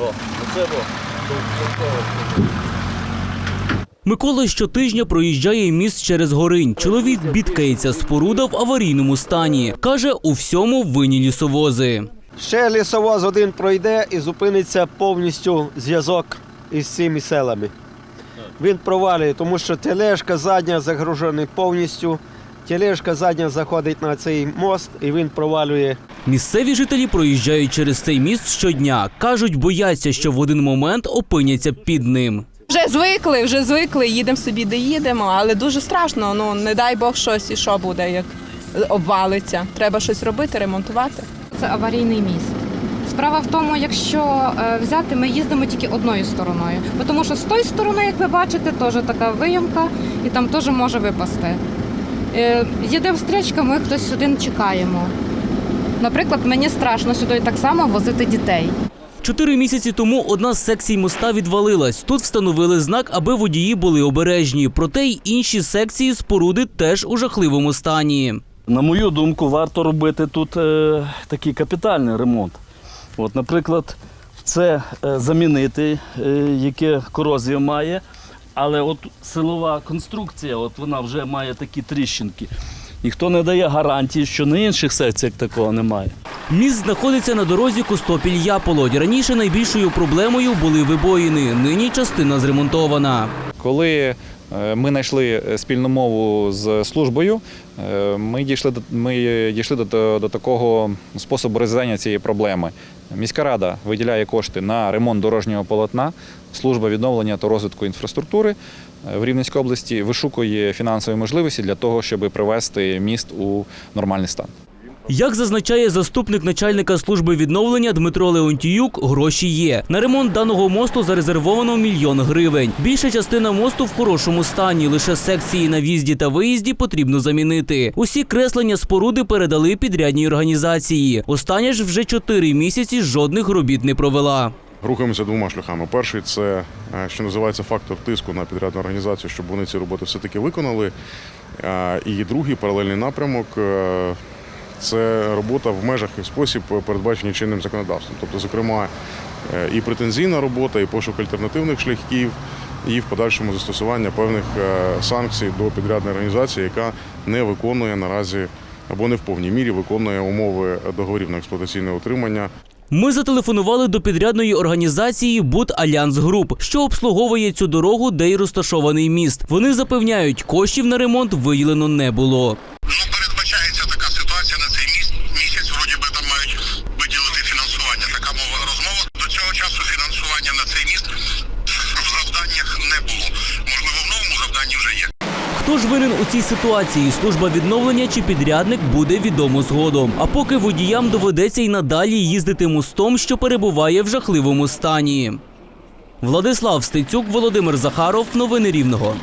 О, оце во. Микола щотижня проїжджає міст через Горинь. Чоловік бідкається, споруда в аварійному стані. Каже, у всьому винні лісовози. Ще лісовоз один пройде і зупиниться повністю зв'язок із цими селами. Він провалює, тому що тележка задня загружена повністю. Тележка задня заходить на цей мост і він провалює. Місцеві жителі проїжджають через цей міст щодня. Кажуть, бояться, що в один момент опиняться під ним. Вже звикли, вже звикли, їдемо собі, де їдемо, але дуже страшно. Ну не дай Бог щось і що буде, як обвалиться. Треба щось робити, ремонтувати. Це аварійний міст. Справа в тому, якщо е, взяти, ми їздимо тільки одною стороною. Бо Тому що з тої сторони, як ви бачите, теж така виямка і там теж може випасти. Е, Їде встрічка, ми хтось один чекаємо. Наприклад, мені страшно сюди так само возити дітей. Чотири місяці тому одна з секцій моста відвалилась. Тут встановили знак, аби водії були обережні. Проте й інші секції споруди теж у жахливому стані. На мою думку, варто робити тут е, такий капітальний ремонт. От, наприклад, це е, замінити, е, яке корозія має, але от силова конструкція, от вона вже має такі тріщинки. Ніхто не дає гарантії, що на інших секціях такого немає. Міст знаходиться на дорозі Костопіль-Яполодь. Раніше найбільшою проблемою були вибоїни. Нині частина зремонтована. Коли ми знайшли спільну мову з службою, е, ми дійшли до ми дійшли до, до такого способу розв'язання цієї проблеми. Міська рада виділяє кошти на ремонт дорожнього полотна. Служба відновлення та розвитку інфраструктури е, в Рівненській області вишукує фінансові можливості для того, щоб привести міст у нормальний стан. Як зазначає заступник начальника служби відновлення Дмитро Леонтіюк, гроші є. На ремонт даного мосту зарезервовано мільйон гривень. Більша частина мосту в хорошому стані. Лише секції на в'їзді та виїзді потрібно замінити. Усі креслення споруди передали підрядній організації. Остання ж вже чотири місяці жодних робіт не провела. Рухаємося двома шляхами. Перший це е, що називається фактор тиску на підрядну організацію, щоб вони ці роботи все-таки виконали. Е, І другий паралельний напрямок е, це робота в межах і в спосіб, передбачений чинним законодавством. Тобто, зокрема, е, і претензійна робота, і пошук альтернативних шляхів, і в подальшому застосування певних е, санкцій до підрядної організації, яка не виконує наразі або не в повній мірі виконує умови договорів на експлуатаційне утримання Ми зателефонували до підрядної організації Буд Альянс Груп, що обслуговує цю дорогу, де й розташований міст. Вони запевняють, коштів на ремонт виділено не було. Ну, передбачається така ситуація на цей міс- місяць. Вроді би там мають виділити фінансування. Така мова розмова. До цього часу фінансування на цей міст в завданнях не було. Можливо, в новому завданні вже є. Хто ж винен у цій ситуації? Служба відновлення чи підрядник буде відомо згодом. А поки водіям доведеться й надалі їздити мостом, що перебуває в жахливому стані. Владислав Стецюк, Володимир Захаров. Новини Рівного.